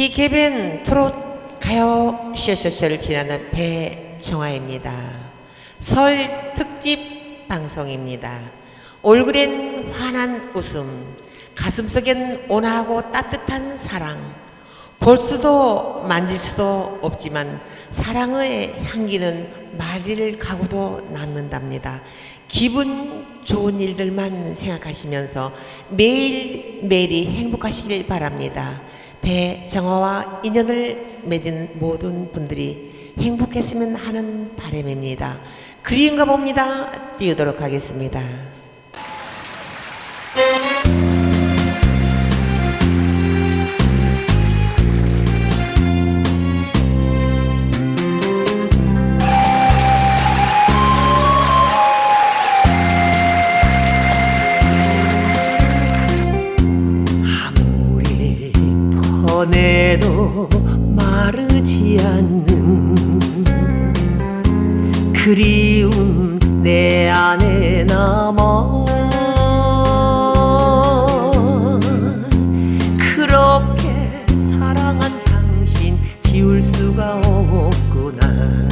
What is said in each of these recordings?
디케벤 트롯 가요 쇼쇼쇼를 진행하는 배정화입니다. 설 특집 방송입니다. 얼굴엔 환한 웃음, 가슴속엔 온화하고 따뜻한 사랑. 볼 수도 만질 수도 없지만 사랑의 향기는 말일 가고도 남는답니다. 기분 좋은 일들만 생각하시면서 매일매일이 행복하시길 바랍니다. 배정화와 인연을 맺은 모든 분들이 행복했으면 하는 바람입니다. 그리운가 봅니다. 띄우도록 하겠습니다. 퍼내도 마르지 않는 그리움 내 안에 남아 그렇게 사랑한 당신 지울 수가 없구나.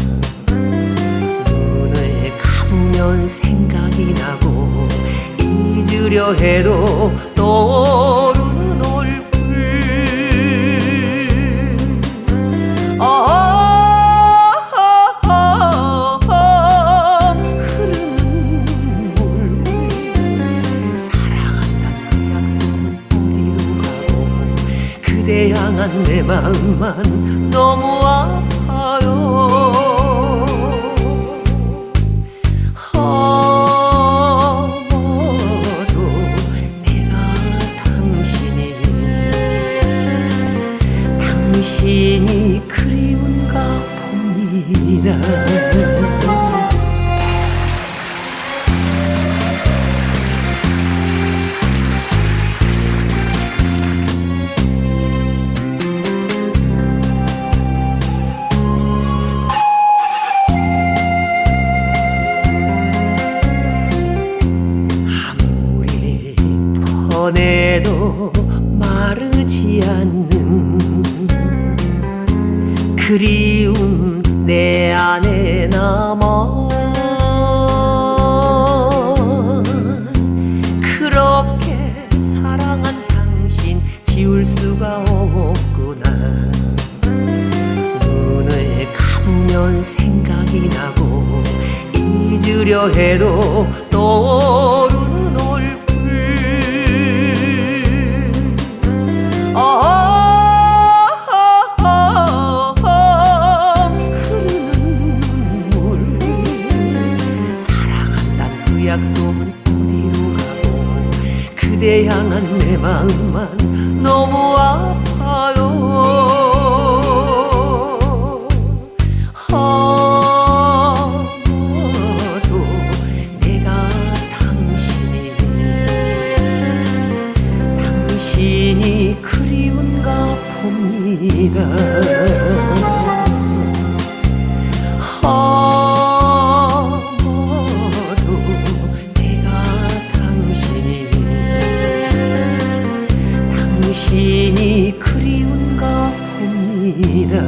눈을 감으면 생각이 나고 잊으려 해도 떠 향한 내 마음만 너무 아파요. 아마도 내가 당신이 당신이 그리운가 봅니다 않는 그리움 내 안에 남아 그렇게 사랑한 당신 지울 수가 없구나. 눈을 감으면 생각이 나고 잊으려 해도 떠 약속은 어디로 가고 그대 향한 내 마음만 너무 아파요. 아마도 내가 당신이 당신이 그리운가 봅니다 그리운가 봅니다